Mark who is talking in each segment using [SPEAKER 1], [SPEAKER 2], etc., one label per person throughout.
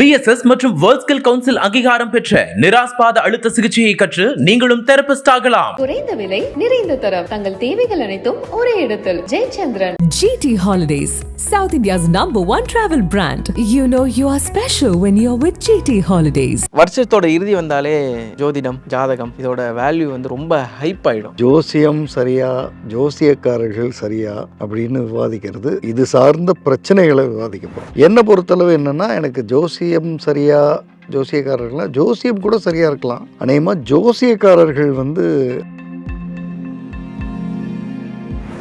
[SPEAKER 1] BSS மற்றும் world skill council அங்கீகாரம் பெற்ற நிராஸ்பாத அழுத்த சிகிச்சையை கற்று நீங்களும் தெரபிஸ்ட் ஆகலாம்
[SPEAKER 2] குறைந்த விலை நிறைந்த தரம் தங்கள் தேவைகள் அனைத்தும் ஒரே இடத்தில் Jayachandran
[SPEAKER 3] GT holidays south India's number one travel brand you know you are special when you are with GT holidays
[SPEAKER 1] வருஷத்தோட இறுதி வந்தாலே ஜோதிடம் ஜாதகம் இதோட வேல்யூ வந்து ரொம்ப ஹைப் ஆயிடும்
[SPEAKER 4] ஜோசியம் சரியா ஜோசியக்காரர்கள் சரியா அப்படின்னு விவாதிக்கிறது இது சார்ந்த பிரச்சனைகளை விவாதிக்கப்படும் என்ன பொறுத்தளவு என்னன்னா எனக்கு ஜோசி ஜோசியம் சரியா ஜோசியக்காரர்களா ஜோசியம் கூட சரியாக இருக்கலாம் அநேகமாக ஜோசியக்காரர்கள் வந்து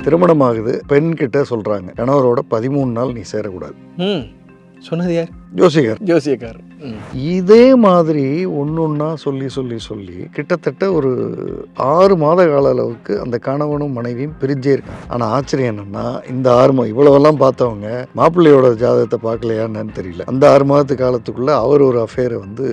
[SPEAKER 4] திருமணம் ஆகுது பெண் கிட்ட சொல்கிறாங்க கணவரோட பதிமூணு நாள் நீ சேரக்கூடாது சொன்னது யார் ஜோசியக்கார் ஜோசியக்கார் இதே மாதிரி ஒன்று ஒன்றா சொல்லி சொல்லி சொல்லி கிட்டத்தட்ட ஒரு ஆறு மாத கால அளவுக்கு அந்த கணவனும் மனைவியும் பிரிஞ்சே இருக்காங்க ஆனால் ஆச்சரியம் என்னென்னா இந்த ஆறு மாதம் இவ்வளவெல்லாம் பார்த்தவங்க மாப்பிள்ளையோட ஜாதகத்தை பார்க்கலையான்னு தெரியல அந்த ஆறு மாதத்து காலத்துக்குள்ளே அவர் ஒரு அஃபேரை வந்து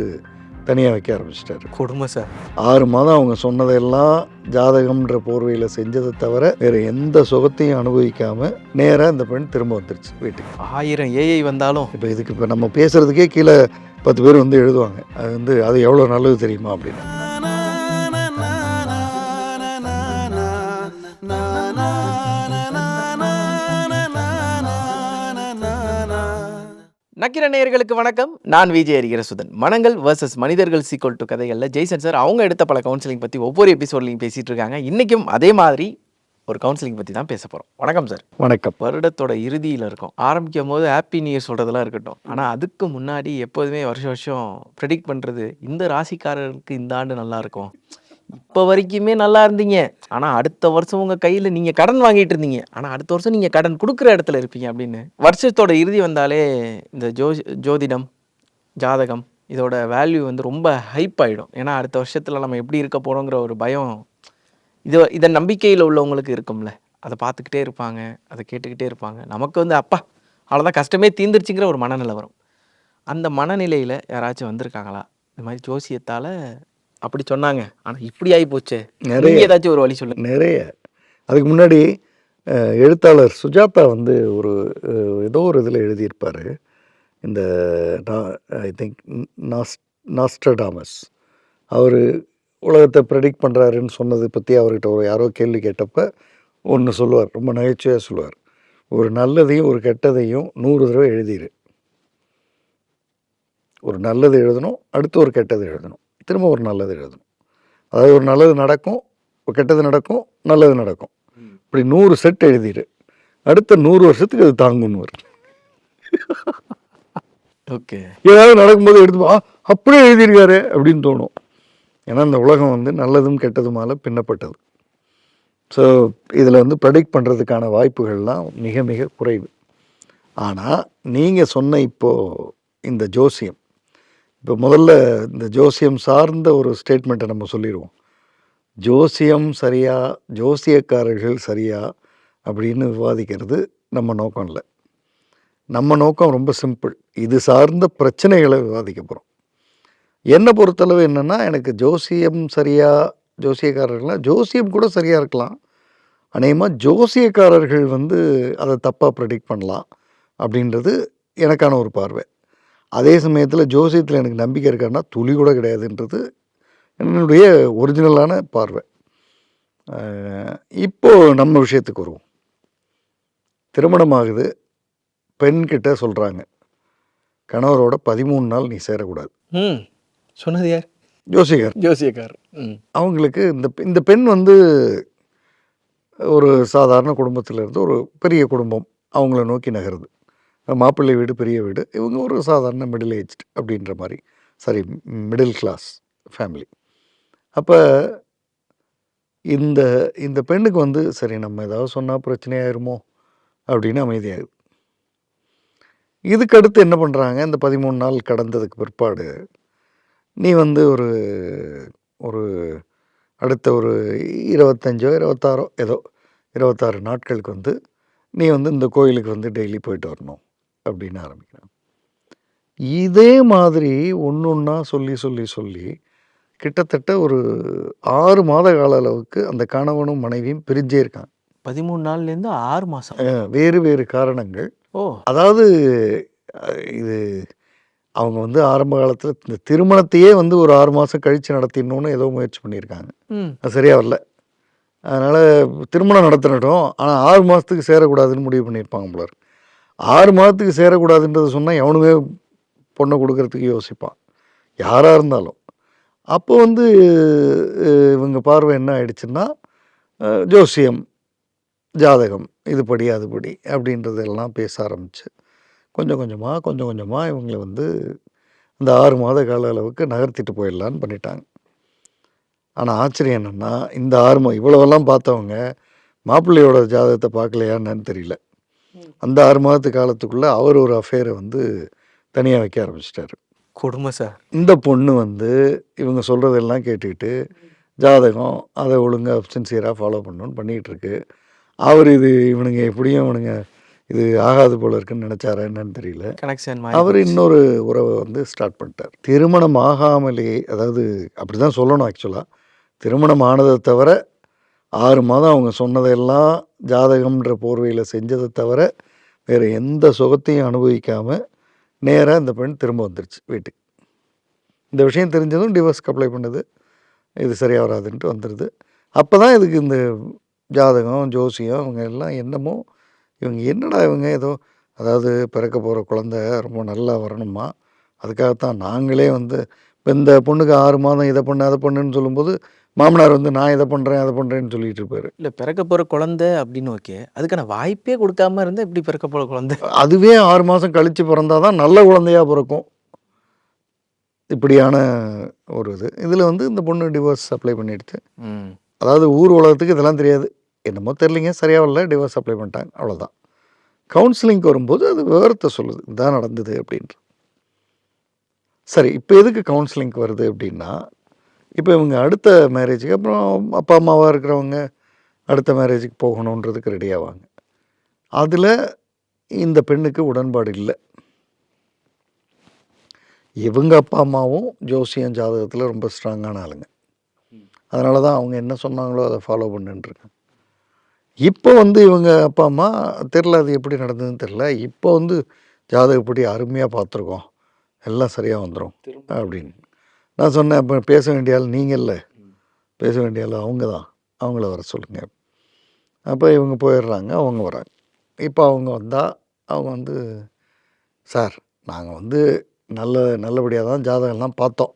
[SPEAKER 4] தனியாக வைக்க ஆரம்பிச்சிட்டாரு கொடுமை சார் ஆறு மாதம் அவங்க சொன்னதெல்லாம் ஜாதகம்ன்ற போர்வையில் செஞ்சதை தவிர வேறு எந்த சுகத்தையும் அனுபவிக்காமல் நேராக இந்த பெண் திரும்ப வந்துருச்சு வீட்டுக்கு
[SPEAKER 1] ஆயிரம் ஏஐ வந்தாலும்
[SPEAKER 4] இப்போ இதுக்கு இப்போ நம்ம பேசுகிறதுக்கே கீழே பத்து பேர் வந்து எழுதுவாங்க அது வந்து அது எவ்வளோ நல்லது தெரியுமா அப்படின்னு
[SPEAKER 1] நக்கிர நேயர்களுக்கு வணக்கம் நான் விஜய் அரிகரசுதன் மனங்கள் வர்சஸ் மனிதர்கள் சீக்வல் டு கதைகளில் ஜெய்சன் சார் அவங்க எடுத்த பல கவுன்சிலிங் பற்றி ஒவ்வொரு எபிசோட்லையும் பேசிகிட்டு இருக்காங்க இன்றைக்கும் அதே மாதிரி ஒரு கவுன்சிலிங் பற்றி தான் பேச போகிறோம் வணக்கம் சார் வணக்கம் வருடத்தோட இறுதியில் இருக்கும் ஆரம்பிக்கும் போது ஹாப்பி நியூ இயர் சொல்கிறதெல்லாம் இருக்கட்டும் ஆனால் அதுக்கு முன்னாடி எப்போதுமே வருஷம் வருஷம் ப்ரெடிக்ட் பண்ணுறது இந்த ராசிக்காரருக்கு இந்த ஆண்டு நல்லா இருக்கும் இப்போ வரைக்குமே நல்லா இருந்தீங்க ஆனால் அடுத்த வருஷம் உங்கள் கையில் நீங்கள் கடன் வாங்கிட்டு இருந்தீங்க ஆனால் அடுத்த வருஷம் நீங்கள் கடன் கொடுக்குற இடத்துல இருப்பீங்க அப்படின்னு வருஷத்தோட இறுதி வந்தாலே இந்த ஜோ ஜோதிடம் ஜாதகம் இதோட வேல்யூ வந்து ரொம்ப ஹைப் ஆகிடும் ஏன்னா அடுத்த வருஷத்தில் நம்ம எப்படி இருக்க போகிறோங்கிற ஒரு பயம் இது இதை நம்பிக்கையில் உள்ளவங்களுக்கு இருக்கும்ல அதை பார்த்துக்கிட்டே இருப்பாங்க அதை கேட்டுக்கிட்டே இருப்பாங்க நமக்கு வந்து அப்பா அவ்வளோதான் கஷ்டமே தீந்துருச்சுங்கிற ஒரு மனநிலை வரும் அந்த மனநிலையில் யாராச்சும் வந்திருக்காங்களா இந்த மாதிரி ஜோசியத்தால் அப்படி சொன்னாங்க ஆனால் இப்படி ஆகி போச்சு நிறைய ஏதாச்சும் ஒரு வழி சொல்லுங்க
[SPEAKER 4] நிறைய அதுக்கு முன்னாடி எழுத்தாளர் சுஜாதா வந்து ஒரு ஏதோ ஒரு இதில் எழுதியிருப்பார் இந்த ஐ திங்க் நாஸ் டாமஸ் அவர் உலகத்தை ப்ரெடிக்ட் பண்ணுறாருன்னு சொன்னதை பற்றி அவர்கிட்ட ஒரு யாரோ கேள்வி கேட்டப்ப ஒன்று சொல்லுவார் ரொம்ப நகைச்சுவையாக சொல்லுவார் ஒரு நல்லதையும் ஒரு கெட்டதையும் நூறு தடவை எழுதிடு ஒரு நல்லது எழுதணும் அடுத்து ஒரு கெட்டது எழுதணும் திரும்ப ஒரு நல்லது எழுதணும் அதாவது ஒரு நல்லது நடக்கும் ஒரு கெட்டது நடக்கும் நல்லது நடக்கும் இப்படி நூறு செட் எழுதிடு அடுத்த நூறு வருஷத்துக்கு அது தாங்கும்னு ஓகே ஏதாவது நடக்கும்போது எடுத்து அப்படியே எழுதியிருக்காரு அப்படின்னு தோணும் ஏன்னா இந்த உலகம் வந்து நல்லதும் கெட்டதுமால பின்னப்பட்டது ஸோ இதில் வந்து ப்ரெடிக்ட் பண்ணுறதுக்கான வாய்ப்புகள்லாம் மிக மிக குறைவு ஆனால் நீங்கள் சொன்ன இப்போது இந்த ஜோசியம் இப்போ முதல்ல இந்த ஜோசியம் சார்ந்த ஒரு ஸ்டேட்மெண்ட்டை நம்ம சொல்லிடுவோம் ஜோசியம் சரியா ஜோசியக்காரர்கள் சரியா அப்படின்னு விவாதிக்கிறது நம்ம நோக்கம் இல்லை நம்ம நோக்கம் ரொம்ப சிம்பிள் இது சார்ந்த பிரச்சனைகளை விவாதிக்க போகிறோம் என்னை பொறுத்தளவு என்னென்னா எனக்கு ஜோசியம் சரியாக ஜோசியக்காரர்கள்லாம் ஜோசியம் கூட சரியாக இருக்கலாம் அநேகமாக ஜோசியக்காரர்கள் வந்து அதை தப்பாக ப்ரெடிக்ட் பண்ணலாம் அப்படின்றது எனக்கான ஒரு பார்வை அதே சமயத்தில் ஜோசியத்தில் எனக்கு நம்பிக்கை இருக்கான்னா துளி கூட கிடையாதுன்றது என்னுடைய ஒரிஜினலான பார்வை இப்போது நம்ம விஷயத்துக்கு வருவோம் திருமணமாகுது பெண்கிட்ட சொல்கிறாங்க கணவரோட பதிமூணு நாள் நீ சேரக்கூடாது சொன்னது யார் ஜோசியக்கார் ஜோசியக்கார் அவங்களுக்கு இந்த இந்த பெண் வந்து ஒரு சாதாரண குடும்பத்திலிருந்து ஒரு பெரிய குடும்பம் அவங்கள நோக்கி நகருது மாப்பிள்ளை வீடு பெரிய வீடு இவங்க ஒரு சாதாரண மிடில் ஏஜ் அப்படின்ற மாதிரி சாரி மிடில் கிளாஸ் ஃபேமிலி அப்போ இந்த இந்த பெண்ணுக்கு வந்து சரி நம்ம ஏதாவது சொன்னால் பிரச்சனையாயிருமோ அப்படின்னு அமைதியாகுது இதுக்கடுத்து என்ன பண்ணுறாங்க இந்த பதிமூணு நாள் கடந்ததுக்கு பிற்பாடு நீ வந்து ஒரு ஒரு அடுத்த ஒரு இருபத்தஞ்சோ இருபத்தாறோ ஏதோ இருபத்தாறு நாட்களுக்கு வந்து நீ வந்து இந்த கோயிலுக்கு வந்து டெய்லி போயிட்டு வரணும் அப்படின்னு ஆரம்பிக்கிறான் இதே மாதிரி ஒன்று ஒன்றா சொல்லி சொல்லி சொல்லி கிட்டத்தட்ட ஒரு ஆறு மாத கால அளவுக்கு அந்த கணவனும் மனைவியும் பிரிஞ்சே இருக்காங்க
[SPEAKER 1] பதிமூணு நாள்லேருந்து ஆறு மாதம்
[SPEAKER 4] வேறு வேறு காரணங்கள் ஓ அதாவது இது அவங்க வந்து ஆரம்ப காலத்தில் இந்த திருமணத்தையே வந்து ஒரு ஆறு மாதம் கழித்து நடத்திடணும்னு ஏதோ முயற்சி பண்ணியிருக்காங்க அது சரியாக வரல அதனால் திருமணம் நடத்தினட்டும் ஆனால் ஆறு மாதத்துக்கு சேரக்கூடாதுன்னு முடிவு பண்ணியிருப்பாங்க போல ஆறு மாதத்துக்கு சேரக்கூடாதுன்றதை சொன்னால் எவனுமே பொண்ணை கொடுக்கறதுக்கு யோசிப்பான் யாராக இருந்தாலும் அப்போ வந்து இவங்க பார்வை என்ன ஆயிடுச்சுன்னா ஜோசியம் ஜாதகம் இதுபடி அதுபடி அப்படின்றதெல்லாம் பேச ஆரம்பிச்சு கொஞ்சம் கொஞ்சமாக கொஞ்சம் கொஞ்சமாக இவங்களை வந்து இந்த ஆறு மாத கால அளவுக்கு நகர்த்திட்டு போயிடலான்னு பண்ணிட்டாங்க ஆனால் ஆச்சரியம் என்னென்னா இந்த ஆறு மா இவ்வளவெல்லாம் பார்த்தவங்க மாப்பிள்ளையோட ஜாதகத்தை பார்க்கலையா என்னன்னு தெரியல அந்த ஆறு மாதத்து காலத்துக்குள்ளே அவர் ஒரு அஃபேரை வந்து தனியாக வைக்க ஆரம்பிச்சிட்டாரு கொடுமை சார் இந்த பொண்ணு வந்து இவங்க சொல்கிறதெல்லாம் கேட்டுக்கிட்டு ஜாதகம் அதை ஒழுங்காக சின்சியராக ஃபாலோ பண்ணணும்னு பண்ணிகிட்ருக்கு அவர் இது இவனுங்க எப்படியும் இவனுங்க இது ஆகாது போல இருக்குன்னு நினச்சாரா என்னன்னு
[SPEAKER 1] தெரியல
[SPEAKER 4] அவர் இன்னொரு உறவை வந்து ஸ்டார்ட் பண்ணிட்டார் திருமணம் ஆகாமலேயே அதாவது அப்படி தான் சொல்லணும் ஆக்சுவலாக திருமணம் ஆனதை தவிர ஆறு மாதம் அவங்க சொன்னதெல்லாம் ஜாதகம்ன்ற போர்வையில் செஞ்சதை தவிர வேறு எந்த சுகத்தையும் அனுபவிக்காமல் நேராக இந்த பெண் திரும்ப வந்துருச்சு வீட்டுக்கு இந்த விஷயம் தெரிஞ்சதும் டிவோர்ஸ்க்கு அப்ளை பண்ணுது இது சரியாக வராதுன்ட்டு வந்துடுது அப்போ தான் இதுக்கு இந்த ஜாதகம் ஜோசியம் அவங்க எல்லாம் என்னமோ இவங்க என்னடா இவங்க ஏதோ அதாவது பிறக்க போகிற குழந்த ரொம்ப நல்லா வரணுமா அதுக்காகத்தான் நாங்களே வந்து இப்போ இந்த பொண்ணுக்கு ஆறு மாதம் இதை பண்ண அதை பண்ணுன்னு சொல்லும்போது மாமனார் வந்து நான் இதை பண்ணுறேன் அதை பண்ணுறேன்னு சொல்லிட்டு இருப்பாரு
[SPEAKER 1] இல்லை பிறக்க போகிற குழந்தை அப்படின்னு ஓகே அதுக்கான வாய்ப்பே கொடுக்காம இருந்தால் இப்படி பிறக்க போகிற குழந்தை
[SPEAKER 4] அதுவே ஆறு மாதம் கழித்து பிறந்தால் தான் நல்ல குழந்தையாக பிறக்கும் இப்படியான ஒரு இது இதில் வந்து இந்த பொண்ணு டிவோர்ஸ் அப்ளை பண்ணிடுச்சு அதாவது ஊர் உலகத்துக்கு இதெல்லாம் தெரியாது என்னமோ தெரிலிங்க சரியாக வரல டிவோர்ஸ் அப்ளை பண்ணிட்டாங்க அவ்வளோதான் கவுன்சிலிங்க்கு வரும்போது அது விவரத்தை சொல்லுது இதுதான் நடந்தது அப்படின்ற சரி இப்போ எதுக்கு கவுன்சிலிங்க்கு வருது அப்படின்னா இப்போ இவங்க அடுத்த மேரேஜுக்கு அப்புறம் அப்பா அம்மாவாக இருக்கிறவங்க அடுத்த மேரேஜுக்கு போகணுன்றதுக்கு ஆவாங்க அதில் இந்த பெண்ணுக்கு உடன்பாடு இல்லை இவங்க அப்பா அம்மாவும் ஜோசியம் ஜாதகத்தில் ரொம்ப ஸ்ட்ராங்கான ஆளுங்க அதனால தான் அவங்க என்ன சொன்னாங்களோ அதை ஃபாலோ பண்ணுன்ட்ருக்காங்க இப்போ வந்து இவங்க அப்பா அம்மா தெரில அது எப்படி நடந்ததுன்னு தெரில இப்போ வந்து ஜாதகப்படி அருமையாக பார்த்துருக்கோம் எல்லாம் சரியாக வந்துடும் அப்படின்னு நான் சொன்னேன் அப்போ பேச வேண்டிய ஆள் நீங்கள் இல்லை பேச வேண்டிய ஆள் அவங்க தான் அவங்கள வர சொல்லுங்கள் அப்போ இவங்க போயிடுறாங்க அவங்க வராங்க இப்போ அவங்க வந்தால் அவங்க வந்து சார் நாங்கள் வந்து நல்ல நல்லபடியாக தான் ஜாதகம்லாம் பார்த்தோம்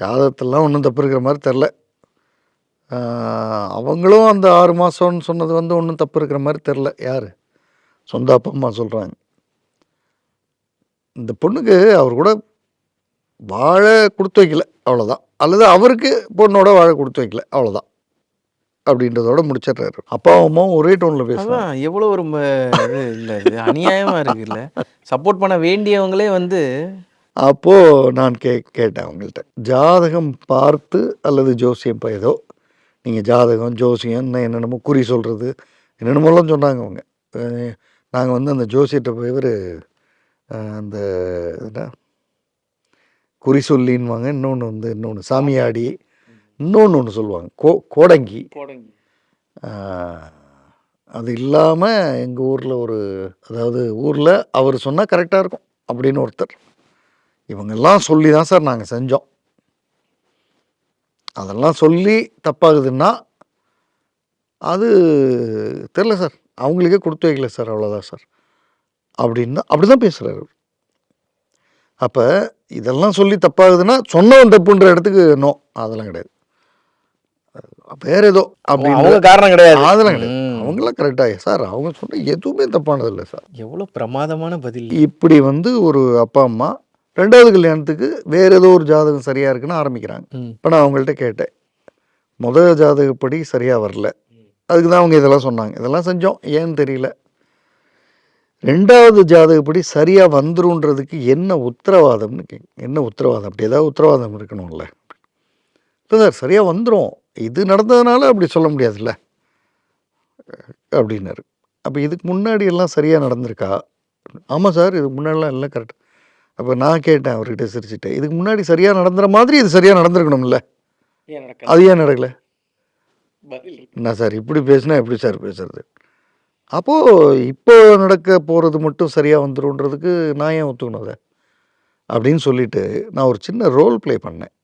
[SPEAKER 4] ஜாதகத்திலாம் ஒன்றும் தப்பு இருக்கிற மாதிரி தெரில அவங்களும் அந்த ஆறு மாதம்னு சொன்னது வந்து ஒன்றும் தப்பு இருக்கிற மாதிரி தெரில யார் சொந்த அப்பா அம்மா சொல்கிறாங்க இந்த பொண்ணுக்கு அவர் கூட வாழை கொடுத்து வைக்கல அவ்வளோதான் அல்லது அவருக்கு பொண்ணோட வாழை கொடுத்து வைக்கல அவ்வளோதான் அப்படின்றதோட முடிச்சிடுறாரு அப்பாவும் அம்மாவும் ஒரே டோனில்
[SPEAKER 1] பேசுகிறான் எவ்வளோ ஒரு இல்லை இது அநியாயமாக இருக்குல்ல சப்போர்ட் பண்ண வேண்டியவங்களே வந்து
[SPEAKER 4] அப்போது நான் கே கேட்டேன் அவங்கள்ட்ட ஜாதகம் பார்த்து அல்லது ஜோசியம் ஏதோ நீங்கள் ஜாதகம் ஜோசியம் இன்னும் என்னென்னமோ குறி சொல்கிறது என்னென்னமோலாம் சொன்னாங்க அவங்க நாங்கள் வந்து அந்த ஜோசியத்தை போய் இவர் அந்த என்ன குறி சொல்லின்வாங்க இன்னொன்று வந்து இன்னொன்று சாமியாடி இன்னொன்று ஒன்று சொல்லுவாங்க கோ கோடங்கி அது இல்லாமல் எங்கள் ஊரில் ஒரு அதாவது ஊரில் அவர் சொன்னால் கரெக்டாக இருக்கும் அப்படின்னு ஒருத்தர் இவங்கெல்லாம் சொல்லி தான் சார் நாங்கள் செஞ்சோம் அதெல்லாம் சொல்லி தப்பாகுதுன்னா அது தெரில சார் அவங்களுக்கே கொடுத்து வைக்கல சார் அவ்வளோதான் சார் அப்படின்னு அப்படி தான் பேசுகிறார் அப்போ இதெல்லாம் சொல்லி தப்பாகுதுன்னா சொன்னவன் தப்புன்ற இடத்துக்கு நோ அதெல்லாம் கிடையாது வேற ஏதோ
[SPEAKER 1] அப்படி காரணம் கிடையாது
[SPEAKER 4] அதெல்லாம் கிடையாது அவங்களாம் கரெக்டாக சார் அவங்க சொன்ன எதுவுமே தப்பானது இல்லை சார்
[SPEAKER 1] எவ்வளோ பிரமாதமான பதில்
[SPEAKER 4] இப்படி வந்து ஒரு அப்பா அம்மா ரெண்டாவது கல்யாணத்துக்கு வேறு ஏதோ ஒரு ஜாதகம் சரியாக இருக்குன்னு ஆரம்பிக்கிறாங்க இப்போ நான் அவங்கள்ட்ட கேட்டேன் முதல் ஜாதகப்படி சரியாக வரல அதுக்கு தான் அவங்க இதெல்லாம் சொன்னாங்க இதெல்லாம் செஞ்சோம் ஏன்னு தெரியல ரெண்டாவது ஜாதகப்படி சரியாக வந்துருன்றதுக்கு என்ன உத்தரவாதம்னு கே என்ன உத்தரவாதம் அப்படி ஏதாவது உத்தரவாதம் இருக்கணும்ல இல்லை சார் சரியாக வந்துடும் இது நடந்ததுனால அப்படி சொல்ல முடியாதுல்ல அப்படின்னாரு அப்போ இதுக்கு முன்னாடி எல்லாம் சரியாக நடந்திருக்கா ஆமாம் சார் இதுக்கு முன்னாடிலாம் எல்லாம் கரெக்டாக அப்போ நான் கேட்டேன் அவர்கிட்ட சிரிச்சுட்டு இதுக்கு முன்னாடி சரியாக நடந்துற மாதிரி இது சரியாக நடந்திருக்கணும்ல அது ஏன் நடக்கல நான் சார் இப்படி பேசினா எப்படி சார் பேசுறது அப்போது இப்போ நடக்க போகிறது மட்டும் சரியாக வந்துடும்ன்றதுக்கு நான் ஏன் ஒத்துக்கணும் அதை அப்படின்னு சொல்லிட்டு நான் ஒரு சின்ன ரோல் ப்ளே பண்ணேன்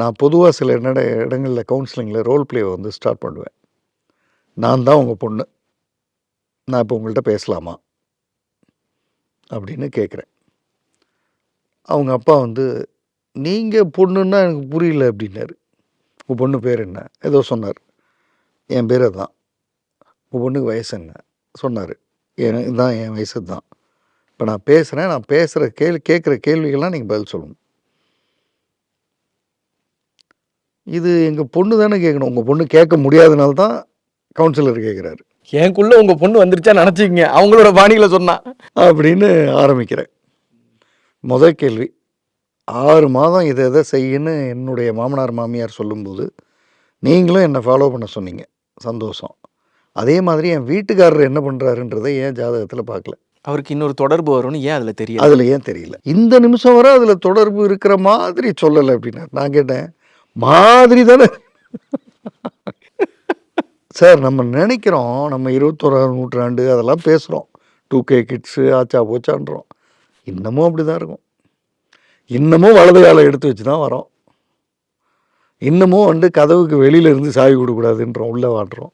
[SPEAKER 4] நான் பொதுவாக சில நட இடங்களில் கவுன்சிலிங்கில் ரோல் ப்ளே வந்து ஸ்டார்ட் பண்ணுவேன் நான் தான் உங்கள் பொண்ணு நான் இப்போ உங்கள்கிட்ட பேசலாமா அப்படின்னு கேட்குறேன் அவங்க அப்பா வந்து நீங்கள் பொண்ணுன்னா எனக்கு புரியல அப்படின்னாரு உங்கள் பொண்ணு பேர் என்ன ஏதோ சொன்னார் என் பேர் அதுதான் உங்கள் பொண்ணுக்கு வயசு என்ன சொன்னார் எனக்கு இதுதான் என் வயசு தான் இப்போ நான் பேசுகிறேன் நான் பேசுகிற கேள்வி கேட்குற கேள்விகள்லாம் நீங்கள் பதில் சொல்லணும் இது எங்கள் பொண்ணு தானே கேட்கணும் உங்கள் பொண்ணு கேட்க முடியாதனால தான் கவுன்சிலர் கேட்குறாரு
[SPEAKER 1] எனக்குள்ளே உங்கள் பொண்ணு வந்துருச்சா நினச்சிக்கங்க அவங்களோட பாணியில் சொன்னான்
[SPEAKER 4] அப்படின்னு ஆரம்பிக்கிறேன் முதல் கேள்வி ஆறு மாதம் இதை எதை செய்யுன்னு என்னுடைய மாமனார் மாமியார் சொல்லும்போது நீங்களும் என்னை ஃபாலோ பண்ண சொன்னீங்க சந்தோஷம் அதே மாதிரி என் வீட்டுக்காரர் என்ன பண்ணுறாருன்றதை ஏன் ஜாதகத்தில் பார்க்கல
[SPEAKER 1] அவருக்கு இன்னொரு தொடர்பு வரும்னு ஏன் அதில் தெரியல
[SPEAKER 4] அதில் ஏன் தெரியல இந்த நிமிஷம் வரை அதில் தொடர்பு இருக்கிற மாதிரி சொல்லலை அப்படின்னா நான் கேட்டேன் மாதிரி தானே சார் நம்ம நினைக்கிறோம் நம்ம இருபத்தோராம் நூற்றாண்டு அதெல்லாம் பேசுகிறோம் டூ கே கிட்ஸு ஆச்சா போச்சான்றோம் இன்னமும் அப்படி தான் இருக்கும் இன்னமும் வலது காலை எடுத்து வச்சு தான் வரோம் இன்னமும் வந்து கதவுக்கு வெளியிலேருந்து சாவி கொடுக்கூடாதுன்றோம் உள்ளே வாடுறோம்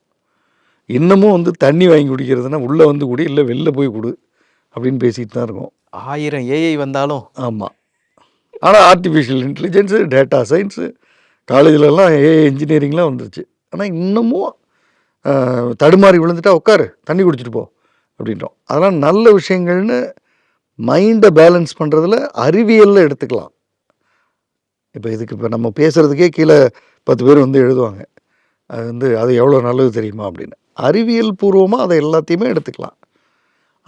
[SPEAKER 4] இன்னமும் வந்து தண்ணி வாங்கி குடிக்கிறதுனா உள்ளே வந்து கூடி இல்லை வெளில போய் கொடு அப்படின்னு பேசிகிட்டு தான் இருக்கோம்
[SPEAKER 1] ஆயிரம் ஏஐ வந்தாலும்
[SPEAKER 4] ஆமாம் ஆனால் ஆர்டிஃபிஷியல் இன்டெலிஜென்ஸு டேட்டா சயின்ஸு காலேஜிலலாம் ஏஐ இன்ஜினியரிங்லாம் வந்துருச்சு ஆனால் இன்னமும் தடுமாறி விழுந்துட்டா உட்காரு தண்ணி குடிச்சிட்டு போ அப்படின்றோம் அதெல்லாம் நல்ல விஷயங்கள்னு மைண்டை பேலன்ஸ் பண்ணுறதுல அறிவியலில் எடுத்துக்கலாம் இப்போ இதுக்கு இப்போ நம்ம பேசுகிறதுக்கே கீழே பத்து பேர் வந்து எழுதுவாங்க அது வந்து அது எவ்வளோ நல்லது தெரியுமா அப்படின்னு அறிவியல் பூர்வமாக அதை எல்லாத்தையுமே எடுத்துக்கலாம்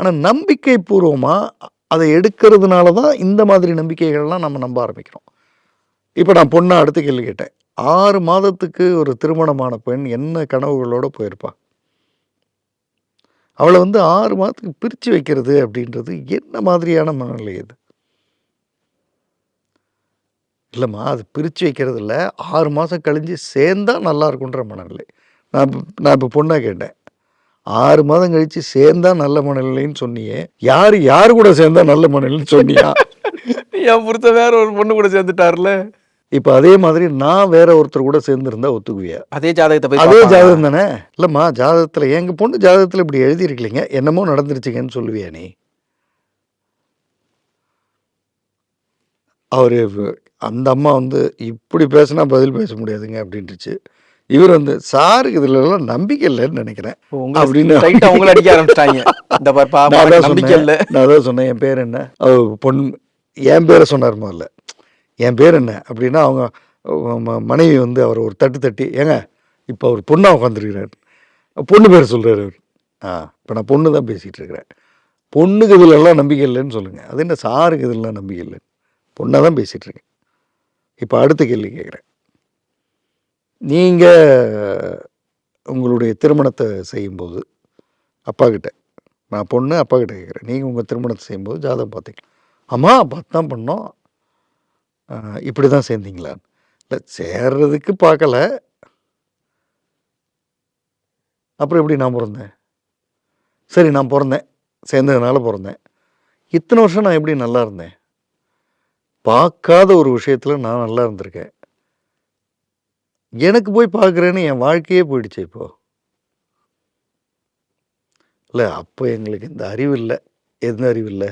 [SPEAKER 4] ஆனால் நம்பிக்கை பூர்வமாக அதை எடுக்கிறதுனால தான் இந்த மாதிரி நம்பிக்கைகள்லாம் நம்ம நம்ப ஆரம்பிக்கிறோம் இப்போ நான் பொண்ணை அடுத்து கேள்வி கேட்டேன் ஆறு மாதத்துக்கு ஒரு திருமணமான பெண் என்ன கனவுகளோடு போயிருப்பாள் அவளை வந்து ஆறு மாதத்துக்கு பிரித்து வைக்கிறது அப்படின்றது என்ன மாதிரியான மனநிலை இது இல்லைம்மா அது பிரித்து வைக்கிறது இல்லை ஆறு மாதம் கழிஞ்சு சேர்ந்தால் நல்லா இருக்குன்ற மனநிலை நான் நான் இப்போ பொண்ணாக கேட்டேன் ஆறு மாதம் கழித்து சேர்ந்தா நல்ல மனநிலைன்னு சொன்னியே யார் யார் கூட சேர்ந்தால் நல்ல மனநிலைன்னு சொன்னியா
[SPEAKER 1] என் பொறுத்த வேற ஒரு பொண்ணு கூட சேர்ந்துட்டார்ல
[SPEAKER 4] இப்போ அதே மாதிரி நான் வேற ஒருத்தர் கூட சேர்ந்துருந்தா ஒத்துக்குவியா
[SPEAKER 1] அதே ஜாதகத்தை
[SPEAKER 4] அதே ஜாதகம் தானே இல்லைம்மா ஜாதகத்தில் எங்கள் பொண்ணு ஜாதகத்தில் இப்படி எழுதியிருக்கீங்க என்னமோ நடந்துருச்சுங்கன்னு சொல்லுவியா நீ அவர் அந்த அம்மா வந்து இப்படி பேசினா பதில் பேச முடியாதுங்க அப்படின்ட்டுச்சு இவர் வந்து சார் எல்லாம் நம்பிக்கை இல்லைன்னு நினைக்கிறேன்
[SPEAKER 1] அப்படின்னு அவங்கள அடிக்க ஆரம்பிச்சிட்டாங்க
[SPEAKER 4] நான் அதான் சொன்னேன் என் பேர் என்ன பொன் என் பேரை சொன்னார் முதல்ல என் பேர் என்ன அப்படின்னா அவங்க மனைவி வந்து அவர் ஒரு தட்டு தட்டி ஏங்க இப்போ அவர் பொண்ணாக உட்காந்துருக்கிறார் பொண்ணு பேர் சொல்கிறார் அவர் ஆ இப்போ நான் பொண்ணு தான் பேசிகிட்டு இருக்கிறேன் பொண்ணுக்கு இதிலெல்லாம் நம்பிக்கை இல்லைன்னு சொல்லுங்கள் அது என்ன சாருக்கு இதெல்லாம் நம்பிக்கை இல்லை பொண்ணாக தான் பேசிகிட்ருக்கேன் இப்போ அடுத்த கேள்வி கேட்குறேன் நீங்கள் உங்களுடைய திருமணத்தை செய்யும்போது அப்பா கிட்ட நான் பொண்ணு அப்பா கிட்ட கேட்குறேன் நீங்கள் உங்கள் திருமணத்தை செய்யும்போது ஜாதகம் பார்த்தீங்க அம்மா பார்த்து தான் பண்ணோம் இப்படி தான் சேர்ந்தீங்களா இல்லை சேர்றதுக்கு பார்க்கல அப்புறம் எப்படி நான் பிறந்தேன் சரி நான் பிறந்தேன் சேர்ந்ததுனால பிறந்தேன் இத்தனை வருஷம் நான் எப்படி நல்லா இருந்தேன் பார்க்காத ஒரு விஷயத்தில் நான் நல்லா இருந்திருக்கேன் எனக்கு போய் பார்க்குறேன்னு என் வாழ்க்கையே போயிடுச்சு இப்போது இல்லை அப்போ எங்களுக்கு இந்த அறிவு இல்லை எந்த அறிவு இல்லை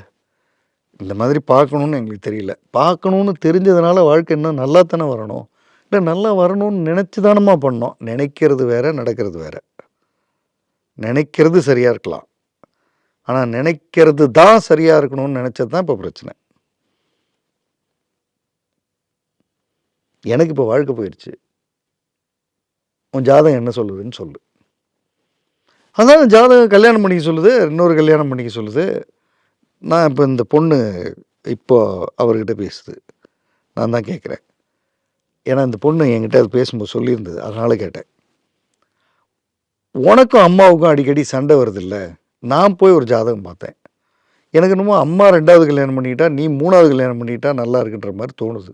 [SPEAKER 4] இந்த மாதிரி பார்க்கணுன்னு எங்களுக்கு தெரியல பார்க்கணுன்னு தெரிஞ்சதுனால வாழ்க்கை இன்னும் நல்லா தானே வரணும் இல்லை நல்லா வரணும்னு நினச்சி தானம்மா பண்ணோம் நினைக்கிறது வேற நடக்கிறது வேற நினைக்கிறது சரியாக இருக்கலாம் ஆனால் நினைக்கிறது தான் சரியாக இருக்கணும்னு நினச்சது தான் இப்போ பிரச்சனை எனக்கு இப்போ வாழ்க்கை போயிடுச்சு உன் ஜாதகம் என்ன சொல்லுதுன்னு சொல்லு அதனால் ஜாதகம் கல்யாணம் பண்ணிக்க சொல்லுது இன்னொரு கல்யாணம் பண்ணிக்க சொல்லுது நான் இப்போ இந்த பொண்ணு இப்போது அவர்கிட்ட பேசுது நான் தான் கேட்குறேன் ஏன்னா இந்த பொண்ணு என்கிட்ட அது பேசும்போது சொல்லியிருந்தது அதனால் கேட்டேன் உனக்கும் அம்மாவுக்கும் அடிக்கடி சண்டை வருதில்ல நான் போய் ஒரு ஜாதகம் பார்த்தேன் எனக்கு என்னமோ அம்மா ரெண்டாவது கல்யாணம் பண்ணிக்கிட்டா நீ மூணாவது கல்யாணம் பண்ணிக்கிட்டா நல்லா இருக்குன்ற மாதிரி தோணுது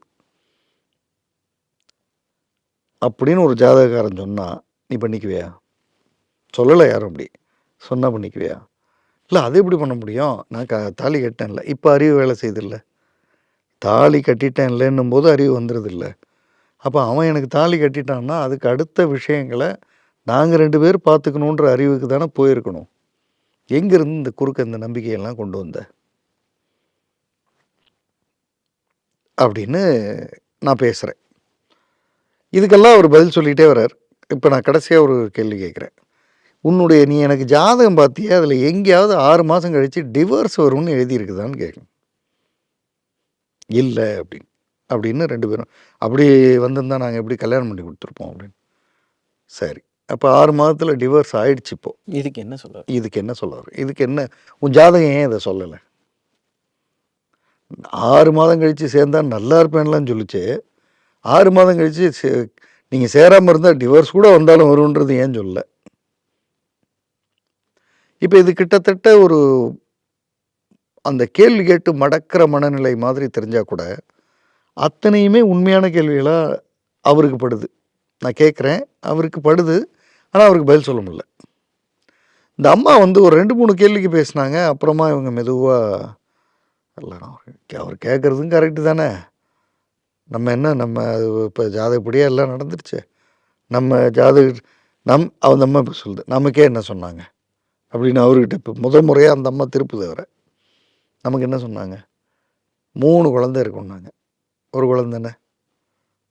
[SPEAKER 4] அப்படின்னு ஒரு ஜாதகக்காரன் சொன்னால் நீ பண்ணிக்குவியா சொல்லலை யாரும் அப்படி சொன்னால் பண்ணிக்குவியா இல்லை அது எப்படி பண்ண முடியும் நான் க தாலி கட்டேன்ல இப்போ அறிவு வேலை செய்தில்ல தாலி கட்டிட்டேன் இல்லைன்னும் போது அறிவு வந்துடுதில்ல அப்போ அவன் எனக்கு தாலி கட்டிட்டான்னா அதுக்கு அடுத்த விஷயங்களை நாங்கள் ரெண்டு பேர் பார்த்துக்கணுன்ற அறிவுக்கு தானே போயிருக்கணும் எங்கேருந்து இந்த குறுக்க இந்த நம்பிக்கையெல்லாம் கொண்டு வந்த அப்படின்னு நான் பேசுகிறேன் இதுக்கெல்லாம் அவர் பதில் சொல்லிகிட்டே வர்றார் இப்போ நான் கடைசியாக ஒரு கேள்வி கேட்குறேன் உன்னுடைய நீ எனக்கு ஜாதகம் பார்த்தியே அதில் எங்கேயாவது ஆறு மாதம் கழித்து டிவோர்ஸ் வரும்னு எழுதியிருக்குதான்னு கேட்கணும் இல்லை அப்படின்னு அப்படின்னு ரெண்டு பேரும் அப்படி வந்திருந்தால் நாங்கள் எப்படி கல்யாணம் பண்ணி கொடுத்துருப்போம் அப்படின்னு சரி அப்போ ஆறு மாதத்தில் டிவோர்ஸ் ஆயிடுச்சு இப்போ
[SPEAKER 1] இதுக்கு என்ன சொல்ல
[SPEAKER 4] இதுக்கு என்ன சொல்கிறார் இதுக்கு என்ன உன் ஜாதகம் ஏன் இதை சொல்லலை ஆறு மாதம் கழித்து சேர்ந்தால் நல்லா இருப்பேன்லாம் சொல்லிச்சு ஆறு மாதம் கழித்து நீங்கள் சேராமல் இருந்தால் டிவோர்ஸ் கூட வந்தாலும் வருன்றது ஏன் சொல்லலை இப்போ இது கிட்டத்தட்ட ஒரு அந்த கேள்வி கேட்டு மடக்கிற மனநிலை மாதிரி தெரிஞ்சால் கூட அத்தனையுமே உண்மையான கேள்விகளாக அவருக்கு படுது நான் கேட்குறேன் அவருக்கு படுது ஆனால் அவருக்கு பதில் சொல்ல முடியல இந்த அம்மா வந்து ஒரு ரெண்டு மூணு கேள்விக்கு பேசினாங்க அப்புறமா இவங்க மெதுவாக எல்லாம் அவர் கேட்குறதும் கரெக்டு தானே நம்ம என்ன நம்ம இப்போ ஜாதகப்படியாக எல்லாம் நடந்துருச்சு நம்ம ஜாதக நம் அவங்க அம்மா இப்போ சொல்லுது நமக்கே என்ன சொன்னாங்க அப்படின்னு அவர்கிட்ட இப்போ முதல் முறையாக அந்த அம்மா திருப்பு தவிர நமக்கு என்ன சொன்னாங்க மூணு குழந்தை இருக்குன்னாங்க ஒரு குழந்தைண்ணே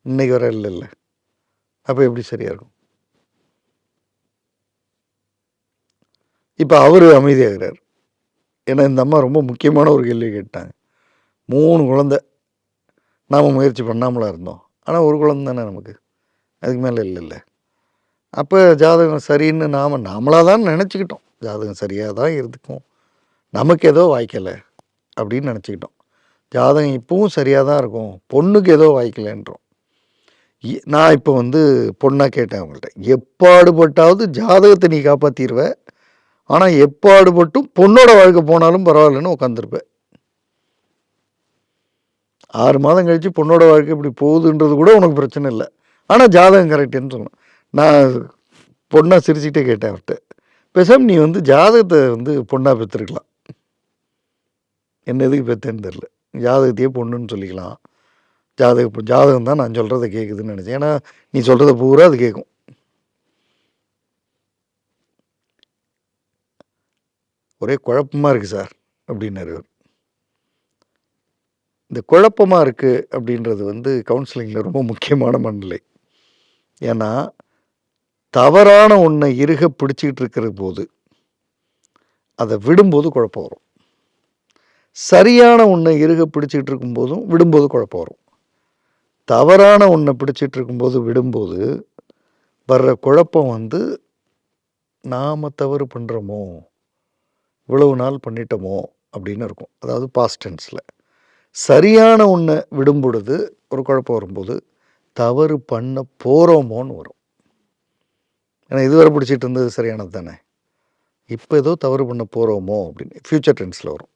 [SPEAKER 4] இன்றைக்கி வர இல்லை இல்லை அப்போ எப்படி சரியாக இருக்கும் இப்போ அவர் அமைதியாகிறார் ஏன்னா இந்த அம்மா ரொம்ப முக்கியமான ஒரு கேள்வி கேட்டாங்க மூணு குழந்தை நாம் முயற்சி பண்ணாமலாம் இருந்தோம் ஆனால் ஒரு குழந்தை தானே நமக்கு அதுக்கு மேலே இல்லை இல்லை அப்போ ஜாதகம் சரின்னு நாம் நாமளாக தான் நினச்சிக்கிட்டோம் ஜாதகம் சரியாக தான் இருக்கும் நமக்கு ஏதோ வாய்க்கலை அப்படின்னு நினச்சிக்கிட்டோம் ஜாதகம் இப்பவும் சரியாக தான் இருக்கும் பொண்ணுக்கு ஏதோ வாய்க்கலைன்றோம் நான் இப்போ வந்து பொண்ணாக கேட்டேன் அவங்கள்ட்ட எப்பாடுபட்டாவது ஜாதகத்தை நீ காப்பாற்றிடுவேன் ஆனால் எப்பாடுபட்டும் பொண்ணோட வாழ்க்கை போனாலும் பரவாயில்லன்னு உட்காந்துருப்பேன் ஆறு மாதம் கழித்து பொண்ணோட வாழ்க்கை இப்படி போகுதுன்றது கூட உனக்கு பிரச்சனை இல்லை ஆனால் ஜாதகம் கரெக்டுன்னு சொல்லணும் நான் பொண்ணாக சிரிச்சுக்கிட்டே கேட்டேன் அவர்கிட்ட பெசம் நீ வந்து ஜாதகத்தை வந்து பொண்ணாக பெற்றுருக்கலாம் என்ன எதுக்கு பெற்றேன்னு தெரில ஜாதகத்தையே பொண்ணுன்னு சொல்லிக்கலாம் ஜாதக ஜாதகம் தான் நான் சொல்கிறத கேட்குதுன்னு நினச்சேன் ஏன்னா நீ சொல்கிறத பூரா அது கேட்கும் ஒரே குழப்பமாக இருக்குது சார் அப்படின்னாரு இந்த குழப்பமாக இருக்குது அப்படின்றது வந்து கவுன்சிலிங்கில் ரொம்ப முக்கியமான மனநிலை ஏன்னா தவறான ஒன்றை இருக பிடிச்சிக்கிட்டு இருக்கிற போது அதை விடும்போது குழப்பம் வரும் சரியான ஒன்றை இருக பிடிச்சிக்கிட்டு இருக்கும்போதும் விடும்போது குழப்பம் வரும் தவறான ஒன்றை பிடிச்சிட்டு இருக்கும்போது விடும்போது வர்ற குழப்பம் வந்து நாம் தவறு பண்ணுறோமோ இவ்வளவு நாள் பண்ணிட்டோமோ அப்படின்னு இருக்கும் அதாவது பாஸ்ட் டென்ஸில் சரியான ஒன்றை விடும்பொழுது ஒரு குழப்பம் வரும்போது தவறு பண்ண போகிறோமோன்னு வரும் ஏன்னா இதுவரை பிடிச்சிட்டு இருந்தது சரியானது தானே இப்போ ஏதோ தவறு பண்ண போகிறோமோ அப்படின்னு ஃப்யூச்சர் டென்ஸில் வரும்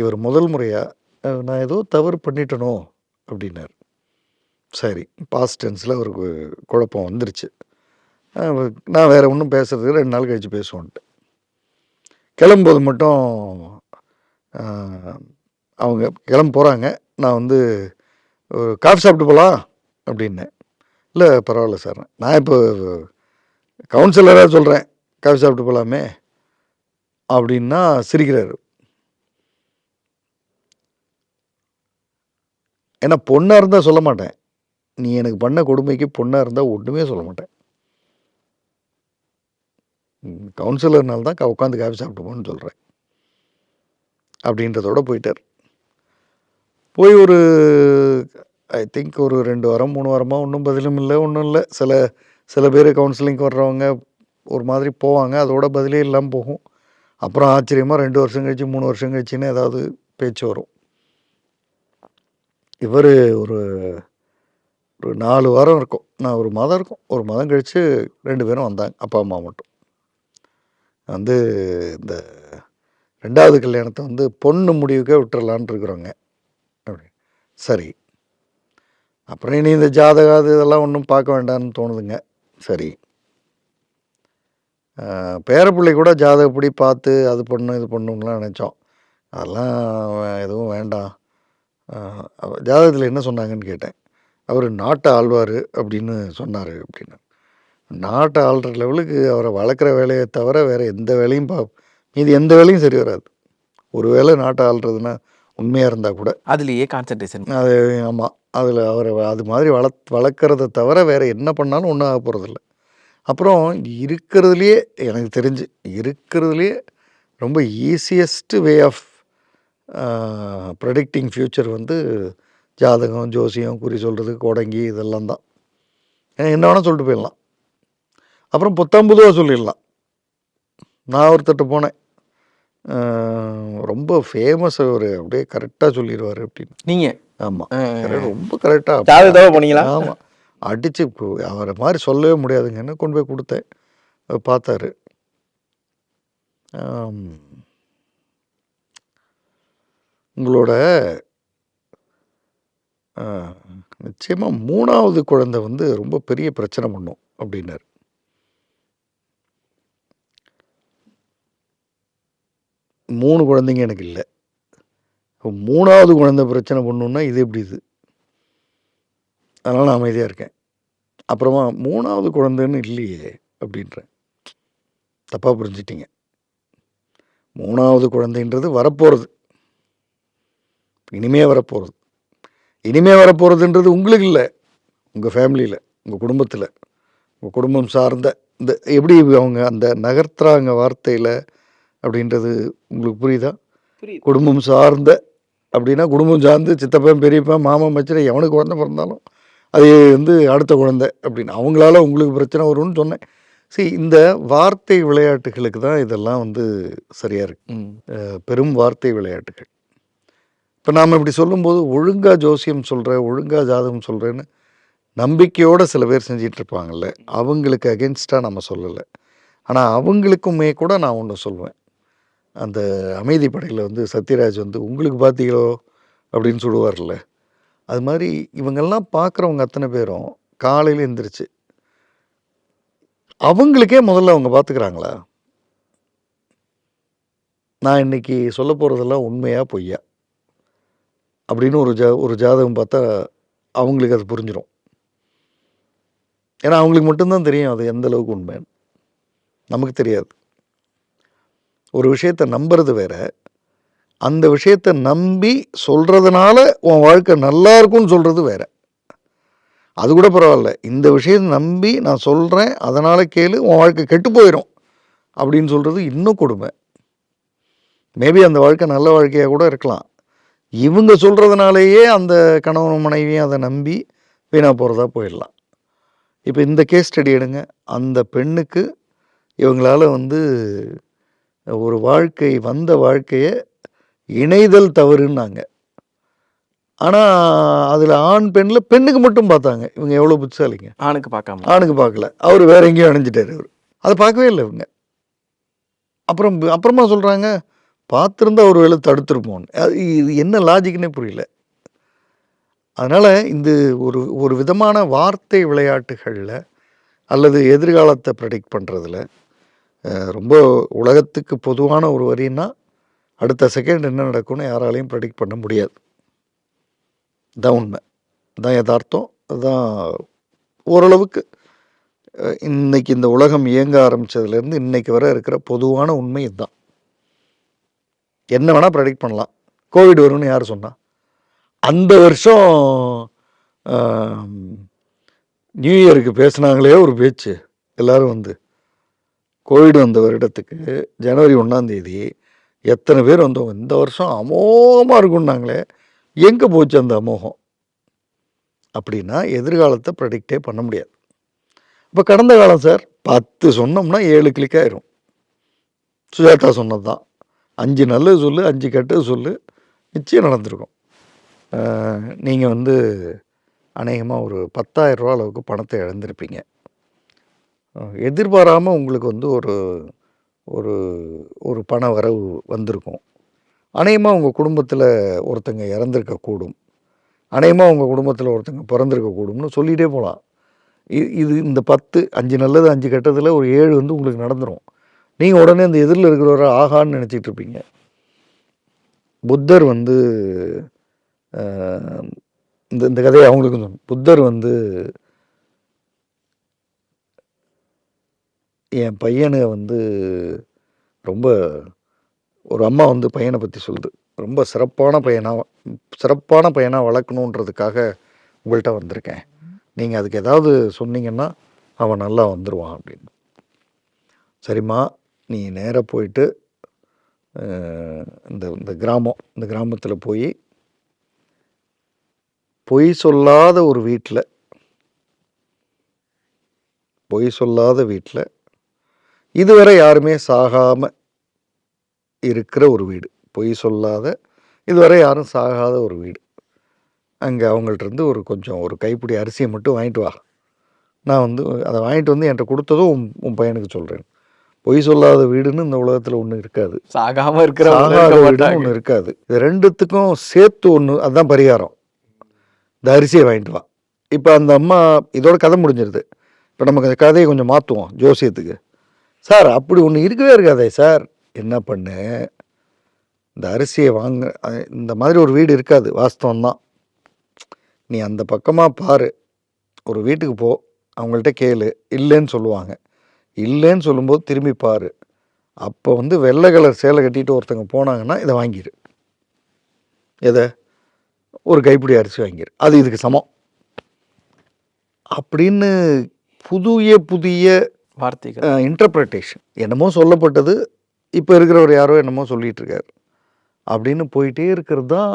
[SPEAKER 4] இவர் முதல் முறையாக நான் ஏதோ தவறு பண்ணிட்டனோ அப்படின்னார் சரி பாஸ்ட் டென்ஸில் அவருக்கு குழப்பம் வந்துருச்சு நான் வேறு ஒன்றும் பேசுகிறதுக்கு ரெண்டு நாள் கழித்து பேசுவோன்ட்டு கிளம்பும்போது மட்டும் அவங்க கிளம்ப போகிறாங்க நான் வந்து காஃபி சாப்பிட்டு போகலாம் அப்படின்னேன் இல்லை பரவாயில்ல சார் நான் இப்போ கவுன்சிலராக சொல்கிறேன் காஃபி சாப்பிட்டு போகலாமே அப்படின்னா சிரிக்கிறார் ஏன்னா பொண்ணாக இருந்தால் சொல்ல மாட்டேன் நீ எனக்கு பண்ண கொடுமைக்கு பொண்ணாக இருந்தால் ஒன்றுமே சொல்ல மாட்டேன் கவுன்சிலர்னால் தான் உட்காந்து காஃபி சாப்பிட்டு போகணும்னு சொல்கிறேன் அப்படின்றதோட போயிட்டார் போய் ஒரு ஐ திங்க் ஒரு ரெண்டு வாரம் மூணு வாரமாக ஒன்றும் பதிலும் இல்லை ஒன்றும் இல்லை சில சில பேர் கவுன்சிலிங் வர்றவங்க ஒரு மாதிரி போவாங்க அதோட பதிலே இல்லாமல் போகும் அப்புறம் ஆச்சரியமாக ரெண்டு வருஷம் கழிச்சு மூணு வருஷம் கழிச்சுன்னு ஏதாவது பேச்சு வரும் இவர் ஒரு ஒரு நாலு வாரம் இருக்கும் நான் ஒரு மதம் இருக்கும் ஒரு மதம் கழித்து ரெண்டு பேரும் வந்தாங்க அப்பா அம்மா மட்டும் வந்து இந்த ரெண்டாவது கல்யாணத்தை வந்து பொண்ணு முடிவுக்கே விட்டுறலான் இருக்கிறோங்க அப்படி சரி அப்புறம் இனி இந்த ஜாதகாது இதெல்லாம் ஒன்றும் பார்க்க வேண்டாம்னு தோணுதுங்க சரி பேரப்பிள்ளை கூட ஜாதகப்படி பார்த்து அது பண்ணும் இது பண்ணுங்களாம் நினச்சோம் அதெல்லாம் எதுவும் வேண்டாம் ஜாதகத்தில் என்ன சொன்னாங்கன்னு கேட்டேன் அவர் நாட்டை ஆழ்வார் அப்படின்னு சொன்னார் அப்படின்னு நாட்டை ஆள்ற லெவலுக்கு அவரை வளர்க்குற வேலையை தவிர வேறு எந்த வேலையும் பா மீது எந்த வேலையும் சரி வராது ஒரு வேளை நாட்டை ஆள்றதுன்னா உண்மையாக இருந்தால் கூட
[SPEAKER 1] அதுலேயே கான்சன்ட்ரேஷன்
[SPEAKER 4] அது ஆமாம் அதில் அவரை அது மாதிரி வள வளர்க்குறத தவிர வேறு என்ன பண்ணாலும் ஒன்றும் ஆக போகிறதில்ல அப்புறம் இருக்கிறதுலையே எனக்கு தெரிஞ்சு இருக்கிறதுலையே ரொம்ப easiest way of predicting future வந்து ஜாதகம் ஜோசியம் குறி சொல்கிறது கோடங்கி இதெல்லாம் தான் என்ன வேணால் சொல்லிட்டு போயிடலாம் அப்புறம் புத்தம்புதுவாக சொல்லிடலாம் நான் ஒருத்தட்ட போனேன் ரொம்ப ஃபேமஸ் அவர் அப்படியே கரெக்டாக சொல்லிடுவார் அப்படின்னு நீங்கள் ஆமாம் ரொம்ப கரெக்டாக பண்ணிக்கலாம் ஆமாம் அடித்து அவரை மாதிரி சொல்லவே முடியாதுங்கன்னு கொண்டு போய் கொடுத்தேன் பார்த்தாரு உங்களோட நிச்சயமாக மூணாவது குழந்தை வந்து ரொம்ப பெரிய பிரச்சனை பண்ணும் அப்படின்னாரு மூணு குழந்தைங்க எனக்கு இல்லை இப்போ மூணாவது குழந்தை பிரச்சனை பண்ணுன்னா இது எப்படி இது அதனால் நான் அமைதியாக இருக்கேன் அப்புறமா மூணாவது குழந்தைன்னு இல்லையே அப்படின்றேன் தப்பாக புரிஞ்சிட்டிங்க மூணாவது குழந்தைன்றது வரப்போகிறது இனிமே வரப்போகிறது இனிமே வரப்போகிறதுன்றது உங்களுக்கு இல்லை உங்கள் ஃபேமிலியில் உங்கள் குடும்பத்தில் உங்கள் குடும்பம் சார்ந்த இந்த எப்படி அவங்க அந்த நகர்த்துறாங்க வார்த்தையில் அப்படின்றது உங்களுக்கு புரியுதா குடும்பம் சார்ந்த அப்படின்னா குடும்பம் சார்ந்து சித்தப்பன் பெரியப்பன் மாமன் மச்சனை எவனுக்கு குழந்த பிறந்தாலும் அது வந்து அடுத்த குழந்தை அப்படின்னு அவங்களால உங்களுக்கு பிரச்சனை வரும்னு சொன்னேன் சரி இந்த வார்த்தை விளையாட்டுகளுக்கு தான் இதெல்லாம் வந்து சரியாக இருக்கு பெரும் வார்த்தை விளையாட்டுகள் இப்போ நாம் இப்படி சொல்லும்போது ஒழுங்கா ஜோசியம் சொல்கிற ஒழுங்கா ஜாதகம் சொல்கிறேன்னு நம்பிக்கையோடு சில பேர் செஞ்சிட்டு இருப்பாங்கல்ல அவங்களுக்கு அகென்ஸ்டாக நம்ம சொல்லலை ஆனால் அவங்களுக்குமே கூட நான் ஒன்று சொல்வேன் அந்த அமைதி படையில் வந்து சத்யராஜ் வந்து உங்களுக்கு பார்த்தீங்களோ அப்படின்னு சொல்லுவார்ல அது மாதிரி இவங்கெல்லாம் பார்க்குறவங்க அத்தனை பேரும் காலையில் எழுந்திரிச்சு அவங்களுக்கே முதல்ல அவங்க பார்த்துக்கிறாங்களா நான் இன்றைக்கி சொல்ல போகிறதெல்லாம் உண்மையாக பொய்யா அப்படின்னு ஒரு ஜா ஒரு ஜாதகம் பார்த்தா அவங்களுக்கு அது புரிஞ்சிடும் ஏன்னா அவங்களுக்கு மட்டும்தான் தெரியும் அது எந்த அளவுக்கு உண்மைன்னு நமக்கு தெரியாது ஒரு விஷயத்தை நம்புறது வேற அந்த விஷயத்தை நம்பி சொல்கிறதுனால உன் வாழ்க்கை நல்லா இருக்கும்னு சொல்கிறது வேற அது கூட பரவாயில்ல இந்த விஷயத்தை நம்பி நான் சொல்கிறேன் அதனால் கேளு உன் வாழ்க்கை கெட்டு போயிடும் அப்படின்னு சொல்கிறது இன்னும் கொடுமை மேபி அந்த வாழ்க்கை நல்ல வாழ்க்கையாக கூட இருக்கலாம் இவங்க சொல்கிறதுனாலேயே அந்த கணவன் மனைவியும் அதை நம்பி வீணாக போகிறதா போயிடலாம் இப்போ இந்த கேஸ் ஸ்டடி எடுங்க அந்த பெண்ணுக்கு இவங்களால் வந்து ஒரு வாழ்க்கை வந்த வாழ்க்கையை இணைதல் தவறுன்னாங்க ஆனால் அதில் ஆண் பெண்ணில் பெண்ணுக்கு மட்டும் பார்த்தாங்க இவங்க எவ்வளோ புத்திசாலிங்க ஆணுக்கு பார்க்காம ஆணுக்கு பார்க்கல அவர் வேற எங்கேயும் அணிஞ்சிட்டார் அவர் அதை பார்க்கவே இல்லை இவங்க அப்புறம் அப்புறமா சொல்கிறாங்க பார்த்துருந்தா ஒரு வேலை தடுத்துருப்போன்னு இது என்ன லாஜிக்னே புரியல அதனால் இந்த ஒரு ஒரு விதமான வார்த்தை விளையாட்டுகளில் அல்லது எதிர்காலத்தை ப்ரெடிக்ட் பண்ணுறதில் ரொம்ப உலகத்துக்கு பொதுவான ஒரு வரின்னா அடுத்த செகண்ட் என்ன நடக்கும்னு யாராலையும் ப்ரெடிக்ட் பண்ண முடியாது இதான் உண்மை இதான் யதார்த்தம் அதுதான் ஓரளவுக்கு இன்றைக்கி இந்த உலகம் இயங்க ஆரம்பித்ததுலேருந்து இன்றைக்கு வர இருக்கிற பொதுவான உண்மை இதுதான் என்ன வேணால் ப்ரெடிக்ட் பண்ணலாம் கோவிட் வரும்னு யார் சொன்னால் அந்த வருஷம் நியூ இயருக்கு பேசுனாங்களே ஒரு பேச்சு எல்லோரும் வந்து கோவிட் வந்த வருடத்துக்கு ஜனவரி ஒன்றாம் தேதி எத்தனை பேர் வந்தோம் இந்த வருஷம் அமோகமாக இருக்குன்னாங்களே எங்கே போச்சு அந்த அமோகம் அப்படின்னா எதிர்காலத்தை ப்ரடிக்டே பண்ண முடியாது இப்போ கடந்த காலம் சார் பத்து சொன்னோம்னா ஏழு கிளிக்காயிரும் சுஜாதா சொன்னது தான் அஞ்சு நல்லது சொல்லு அஞ்சு கெட்டது சொல்லு நிச்சயம் நடந்திருக்கும் நீங்கள் வந்து அநேகமாக ஒரு பத்தாயிரம் ரூபா அளவுக்கு பணத்தை இழந்திருப்பீங்க எதிர்பாராமல் உங்களுக்கு வந்து ஒரு ஒரு ஒரு பண வரவு வந்திருக்கும் அநேகமாக உங்கள் குடும்பத்தில் ஒருத்தங்க இறந்துருக்கக்கூடும் அநேகமாக உங்கள் குடும்பத்தில் ஒருத்தங்க பிறந்திருக்கக்கூடும்னு சொல்லிகிட்டே போகலாம் இது இது இந்த பத்து அஞ்சு நல்லது அஞ்சு கட்டத்தில் ஒரு ஏழு வந்து உங்களுக்கு நடந்துடும் நீங்கள் உடனே இந்த எதிரில் இருக்கிறவரை ஆகான்னு நினச்சிட்டு இருப்பீங்க புத்தர் வந்து இந்த இந்த கதையை அவங்களுக்கும் சொன்ன புத்தர் வந்து என் பையனை வந்து ரொம்ப ஒரு அம்மா வந்து பையனை பற்றி சொல்லுது ரொம்ப சிறப்பான பையனாக சிறப்பான பையனாக வளர்க்கணுன்றதுக்காக உங்கள்கிட்ட வந்திருக்கேன் நீங்கள் அதுக்கு ஏதாவது சொன்னீங்கன்னா அவன் நல்லா வந்துடுவான் அப்படின்னு சரிம்மா நீ நேராக போயிட்டு இந்த இந்த கிராமம் இந்த கிராமத்தில் போய் பொய் சொல்லாத ஒரு வீட்டில் பொய் சொல்லாத வீட்டில் இதுவரை யாருமே சாகாமல் இருக்கிற ஒரு வீடு பொய் சொல்லாத இதுவரை யாரும் சாகாத ஒரு வீடு அங்கே அவங்கள்ட்ட ஒரு கொஞ்சம் ஒரு கைப்பிடி அரிசியை மட்டும் வாங்கிட்டு வா நான் வந்து அதை வாங்கிட்டு வந்து என்கிட்ட கொடுத்ததும் உன் உன் பையனுக்கு சொல்கிறேன் பொய் சொல்லாத வீடுன்னு இந்த உலகத்தில் ஒன்றும் இருக்காது
[SPEAKER 1] சாகாமல் இருக்கிற
[SPEAKER 4] சாகாத வீடுன்னு ஒன்று இருக்காது இது ரெண்டுத்துக்கும் சேர்த்து ஒன்று அதுதான் பரிகாரம் இந்த அரிசியை வாங்கிட்டு வா இப்போ அந்த அம்மா இதோட கதை முடிஞ்சிருது இப்போ நமக்கு அந்த கதையை கொஞ்சம் மாற்றுவோம் ஜோசியத்துக்கு சார் அப்படி ஒன்று இருக்கவே இருக்காதே சார் என்ன பண்ணு இந்த அரிசியை வாங்க இந்த மாதிரி ஒரு வீடு இருக்காது வாஸ்தவம்தான் நீ அந்த பக்கமாக பாரு ஒரு வீட்டுக்கு போ அவங்கள்ட்ட கேளு இல்லைன்னு சொல்லுவாங்க இல்லைன்னு சொல்லும்போது திரும்பி பாரு அப்போ வந்து வெள்ளை கலர் சேலை கட்டிட்டு ஒருத்தங்க போனாங்கன்னா இதை வாங்கிடு எதை ஒரு கைப்பிடி அரிசி வாங்கிடு அது இதுக்கு சமம் அப்படின்னு புதிய புதிய
[SPEAKER 1] வார்த்தைகள்
[SPEAKER 4] இன்டர்பிரட்டேஷன் என்னமோ சொல்லப்பட்டது இப்போ இருக்கிறவர் யாரோ என்னமோ சொல்லிட்டு இருக்கார் அப்படின்னு போயிட்டே இருக்கிறது தான்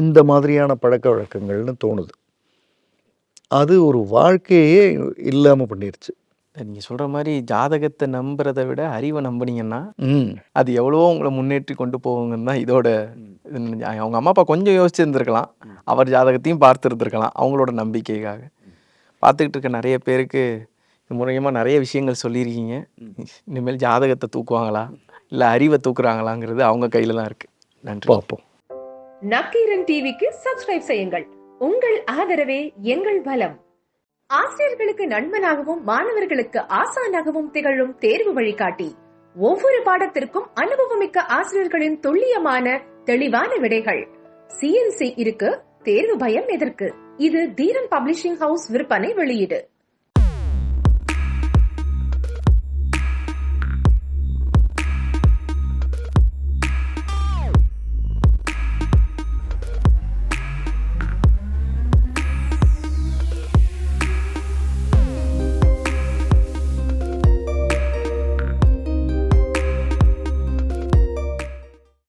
[SPEAKER 4] இந்த மாதிரியான பழக்க வழக்கங்கள்னு தோணுது அது ஒரு வாழ்க்கையே இல்லாமல் பண்ணிருச்சு
[SPEAKER 1] நீங்கள் சொல்கிற மாதிரி ஜாதகத்தை நம்புறதை விட அறிவை நம்பினீங்கன்னா அது எவ்வளவோ உங்களை முன்னேற்றி கொண்டு போவோங்கன்னு தான் இதோட அவங்க அம்மா அப்பா கொஞ்சம் யோசிச்சுருந்துருக்கலாம் அவர் ஜாதகத்தையும் பார்த்துருந்துருக்கலாம் அவங்களோட நம்பிக்கைக்காக பார்த்துக்கிட்டு இருக்க நிறைய பேருக்கு மூலியமாக நிறைய விஷயங்கள் சொல்லியிருக்கீங்க இனிமேல் ஜாதகத்தை தூக்குவாங்களா இல்லை அறிவை தூக்குறாங்களாங்கிறது அவங்க கையில் தான் இருக்குது நன்றி பார்ப்போம்
[SPEAKER 2] நக்கீரன் டிவிக்கு சப்ஸ்கிரைப் செய்யுங்கள் உங்கள் ஆதரவே எங்கள் பலம் ஆசிரியர்களுக்கு நண்பனாகவும் மாணவர்களுக்கு ஆசானாகவும் திகழும் தேர்வு வழிகாட்டி ஒவ்வொரு பாடத்திற்கும் அனுபவமிக்க ஆசிரியர்களின் துல்லியமான தெளிவான விடைகள் சிஎன்சி இருக்கு தேர்வு பயம் எதற்கு இது தீரன் பப்ளிஷிங் ஹவுஸ் விற்பனை வெளியீடு